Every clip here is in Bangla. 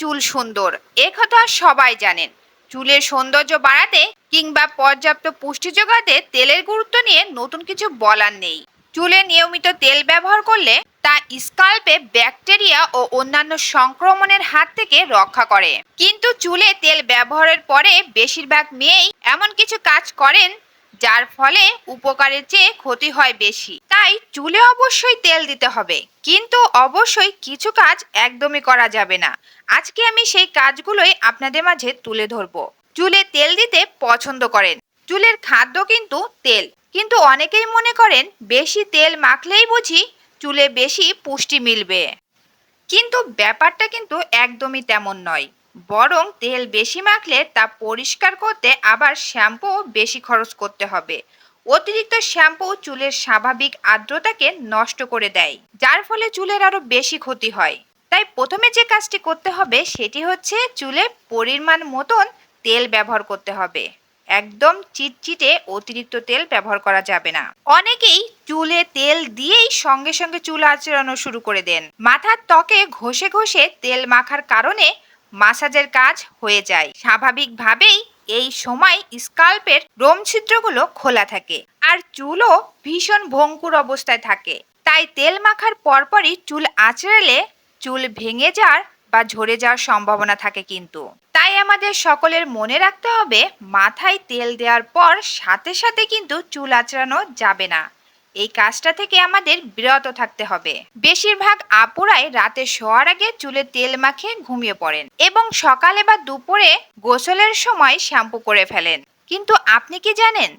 চুল সুন্দর। এ কথা সবাই জানেন। চুলের সৌন্দর্য বাড়াতে কিংবা পর্যাপ্ত পুষ্টি যোগাতে তেলের গুরুত্ব নিয়ে নতুন কিছু বলার নেই। চুলে নিয়মিত তেল ব্যবহার করলে তা স্কাল্পে ব্যাকটেরিয়া ও অন্যান্য সংক্রমণের হাত থেকে রক্ষা করে। কিন্তু চুলে তেল ব্যবহারের পরে বেশিরভাগ মেয়েই এমন কিছু কাজ করেন যার ফলে উপকারের চেয়ে ক্ষতি হয় বেশি। তাই চুলে অবশ্যই তেল দিতে হবে। কিন্তু অবশ্যই কিছু কাজ একদমই করা যাবে না। আজকে আমি সেই কাজগুলোই আপনাদের মাঝে তুলে ধরবো। চুলে তেল দিতে পছন্দ করেন। চুলের খাদ্য কিন্তু তেল। কিন্তু অনেকেই মনে করেন বেশি তেল মাখলেই বুঝি চুলে বেশি পুষ্টি মিলবে। কিন্তু ব্যাপারটা কিন্তু একদমই তেমন নয়। বরং তেল বেশি মাখলে তা পরিষ্কার করতে আবার শ্যাম্পু বেশি খরচ করতে হবে। অতিরিক্ত শ্যাম্পু চুলের স্বাভাবিক আর্দ্রতাকে নষ্ট করে দেয়, যার ফলে চুলের আরও বেশি ক্ষতি হয়। তাই প্রথমে যে কাজটি করতে হবে সেটি হচ্ছে চুলে পরিমাণ মতন তেল ব্যবহার করতে হবে। একদম চিটচিটে অতিরিক্ত তেল ব্যবহার করা যাবে না। অনেকেই চুলে তেল দিয়েই সঙ্গে সঙ্গে চুল আঁচড়ানো শুরু করে দেন। মাথার ত্বকে ঘষে ঘষে তেল মাখার কারণে মাসাজের কাজ হয়ে যায়। স্বাভাবিকভাবেই এই সময় স্কাল্পের রোম ছিদ্রগুলো খোলা থাকে আর চুলও ভীষণ ভঙ্কুর অবস্থায় থাকে। তাই তেল মাখার পরপরই চুল আঁচড়ালে চুল ভেঙে যাওয়ার বা ঝরে যাওয়ার সম্ভাবনা থাকে কিন্তু। তাই আমাদের সকলের মনে রাখতে হবে, মাথায় তেল দেওয়ার পর সাথে সাথে কিন্তু চুল আঁচড়ানো যাবে না। এই কাজটা থেকে আমাদের বিরত থাকতে হবে। বেশিরভাগ আপুরাই রাতে শোয়ার আগে চুলে তেল মাখিয়ে ঘুমিয়ে পড়েন এবং সকালে বা দুপুরে গোসলের সময় শ্যাম্পু করে ফেলেন। কিন্তু আপনি কি জানেন,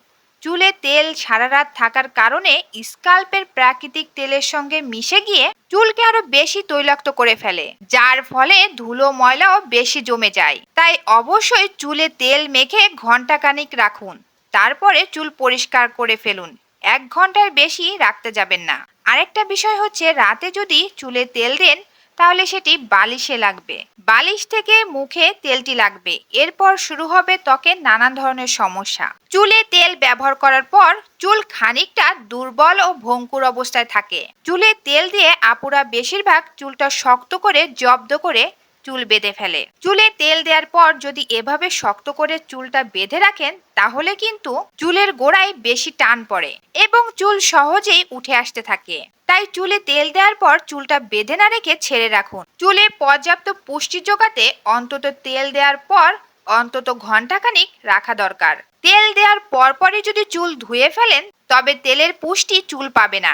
চুলে তেল সারা রাত থাকার কারণে স্কাল্পের প্রাকৃতিক তেলের সঙ্গে মিশে গিয়ে চুলকে আরও বেশি তৈলাক্ত করে ফেলে, যার ফলে ধুলো ময়লাও বেশি জমে যায়। তাই অবশ্যই চুলে তেল মেখে ঘণ্টা খানিক রাখুন, তারপরে চুল পরিষ্কার করে ফেলুন। এক ঘণ্টার বেশি রাখতে যাবেন না। আরেকটা বিষয় হচ্ছে, রাতে যদি চুলে তেল দেন, তাহলে সেটি বালিশে লাগবে। বালিশ থেকে মুখে তেলটি লাগবে। এরপর শুরু হবে ত্বকের নানান ধরনের সমস্যা। চুলে তেল ব্যবহার করার পর, চুল খানিকটা দুর্বল ও ভঙ্কুর অবস্থায় থাকে। চুলে তেল দিয়ে আপুরা বেশিরভাগ চুলটা শক্ত করে জব্দ করে চুল বেঁধে ফেলে। চুলে তেল দেওয়ার পর যদি এভাবে শক্ত করে চুলটা বেঁধে রাখেন, তাহলে কিন্তু চুলের গোড়ায় বেশি টান পড়ে এবং চুল সহজেই উঠে আসতে থাকে। তাই চুলে তেল দেওয়ার পর চুলটা বেঁধে না রেখে ছেড়ে রাখুন। চুলে পর্যাপ্ত পুষ্টি জোগাতে অন্তত তেল দেওয়ার পর অন্তত ঘন্টাখানিক রাখা দরকার। তেল দেওয়ার পরপরই যদি চুল ধুয়ে ফেলেন, তবে তেলের পুষ্টি চুল পাবে না।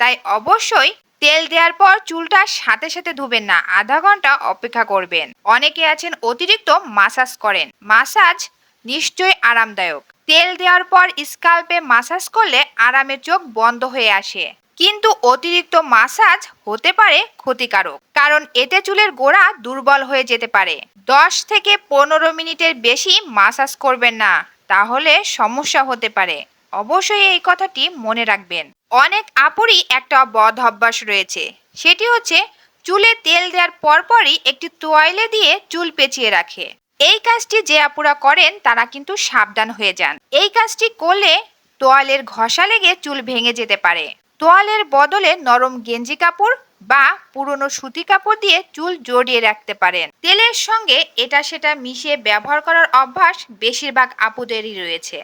তাই অবশ্যই তেল দেওয়ার পর চুলটা সাথে সাথে ধুবেন না, আধা ঘণ্টা অপেক্ষা করবেন। অনেকে আছেন অতিরিক্ত মাসাজ করেন। মাসাজ নিশ্চয়ই আরামদায়ক। তেল দেওয়ার পর স্কাল্পে মাসাজ করলে আরামের চোখ বন্ধ হয়ে আসে। কিন্তু অতিরিক্ত মাসাজ হতে পারে ক্ষতিকারক, কারণ এতে চুলের গোড়া দুর্বল হয়ে যেতে পারে। দশ থেকে পনেরো মিনিটের বেশি মাসাজ করবেন না, তাহলে সমস্যা হতে পারে। অবশ্যই এই কথাটি মনে রাখবেন। অনেক আপুরই একটা বদ অভ্যাস রয়েছে। সেটি হচ্ছে চুলে তেল দেওয়ার পরপরই একটি তোয়াইলে দিয়ে চুল পেঁচিয়ে রাখে। এই কাজটি যে আপুরা করেন, তারা কিন্তু সাবধান হয়ে যান। এই কাজটি করলে তোয়ালের ঘষা লেগে চুল ভেঙে যেতে পারে। তোয়ালের বদলে নরম গেঞ্জি কাপড় বা পুরনো সুতি কাপড় দিয়ে চুল জড়িয়ে রাখতে পারেন। তেলের সঙ্গে এটা সেটা মিশিয়ে ব্যবহার করার অভ্যাস বেশিরভাগ আপুদেরই রয়েছে।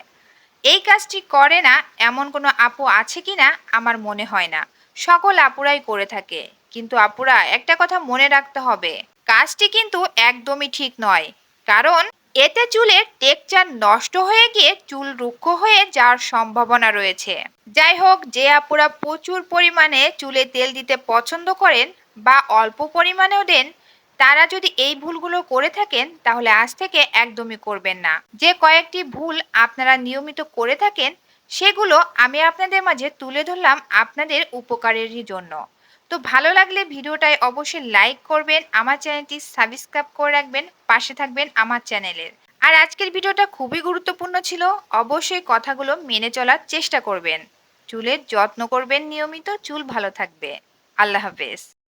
এই কাজটি করে না, এমন কোনো আপু আছে কি না, আমার মনে হয় না। সকল আপুরাই করে থাকে। কিন্তু আপুরা, একটা কথা মনে রাখতে হবে, কাজটি কিন্তু একদমই ঠিক নয়। কারণ, এতে চুলের টেকচার নষ্ট হয়ে গিয়ে চুল রুক্ষ হয়ে যাওয়ার সম্ভাবনা রয়েছে। যাই হোক, যে আপুরা প্রচুর পরিমাণে চুলে তেল দিতে পছন্দ করেন বা অল্প পরিমাণেও দেন তারা যদি এই ভুলগুলো করে থাকেন, তাহলে আজ থেকে একদমই করবেন না। যে কয়েকটি ভুল আপনারা নিয়মিত করে থাকেন, সেগুলো আমি আপনাদের মাঝে তুলে ধরলাম আপনাদের উপকারেরই জন্য। তো ভালো লাগলে ভিডিওটায় অবশ্যই লাইক করবেন, আমার চ্যানেলটি সাবস্ক্রাইব করে রাখবেন, পাশে থাকবেন আমার চ্যানেলের। আর আজকের ভিডিওটা খুবই গুরুত্বপূর্ণ ছিল, অবশ্যই কথাগুলো মেনে চলার চেষ্টা করবেন। চুলের যত্ন করবেন নিয়মিত, চুল ভালো থাকবে। আল্লাহ হাফেজ।